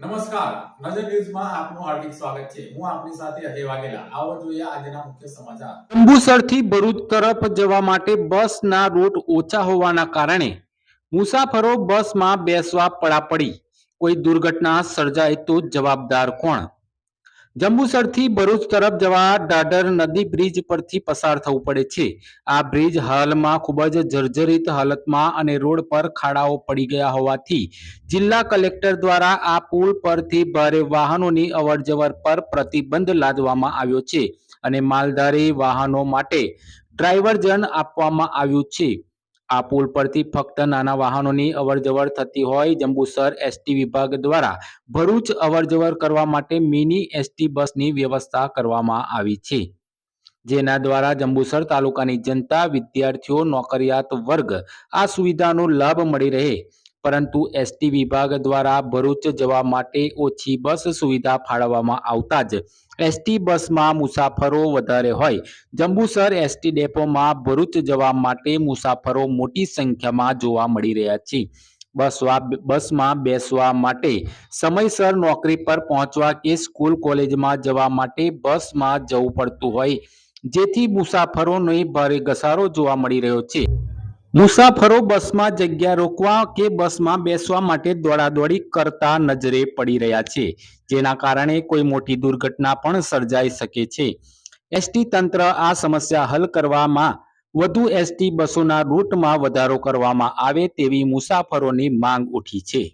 નમસ્કાર. નજર ન્યૂઝમાં આપનું હાર્દિક સ્વાગત છે. હું આપની સાથે અજય વાઘેલા. આવો જોઈએ આજના મુખ્ય સમાચાર. અંબુસરથી ભરૂચ તરફ જવા માટે બસના રૂટ ઓછા હોવાના કારણે મુસાફરો બસમાં બેસવા પડાપડી. કોઈ દુર્ઘટના સર્જાય તો જવાબદાર કોણ? જંબુસરથી ભરૂચ તરફ જવા દાદર નદી બ્રિજ પરથી પસાર થવું પડે છે. આ બ્રિજ હાલમાં ખૂબ જ જર્જરિત હાલતમાં અને રોડ પર ખાડાઓ પડી ગયા હોવાથી જિલ્લા કલેક્ટર દ્વારા આ પુલ પરથી ભારે વાહનોની અવરજવર પર પ્રતિબંધ લાદવામાં આવ્યો છે અને માલધારી વાહનો માટે ડ્રાઈવરજન આપવામાં આવ્યું છે. આ પુલ પરથી ફક્ત નાના વાહનોની અવરજવર થતી હોય, જંબુસર એસટી વિભાગ દ્વારા ભરૂચ અવરજવર કરવા માટે મિની એસટી બસની વ્યવસ્થા કરવામાં આવી છે. જેના દ્વારા જંબુસર તાલુકાની જનતા, વિદ્યાર્થીઓ, નોકરિયાત વર્ગ આ સુવિધાનો લાભ મળી રહે. પરંતુ એસટી વિભાગ દ્વારા ભરૂચ જવા માટે ઓછી બસ સુવિધા ફાળવવામાં આવતા જ એસટી બસમાં મુસાફરો વધારે હોય. જંબુસર એસટી ડેપોમાં ભરૂચ જવા માટે મુસાફરો મોટી સંખ્યામાં જોવા મળી રહ્યા છે. બસવા બસમાં બેસવા માટે સમયસર નોકરી પર પહોંચવા કે સ્કૂલ કોલેજમાં જવા માટે બસમાં જવું પડતું હોય. જેથી મુસાફરોને ભારે ઘસારો જોવા મળી રહ્યો છે. મુસાફરો બસમાં જગ્યા રોકવા કે બસમાં બેસવા માટે દોડાદોડી કરતા નજરે પડી રહ્યા છે, જેના કારણે કોઈ મોટી દુર્ઘટના પણ સર્જાઈ શકે છે. એસટી તંત્ર આ સમસ્યા હલ કરવામાં, વધુ એસટી બસોના રૂટમાં વધારો કરવામાં આવે તેવી મુસાફરોની માંગ ઉઠી છે.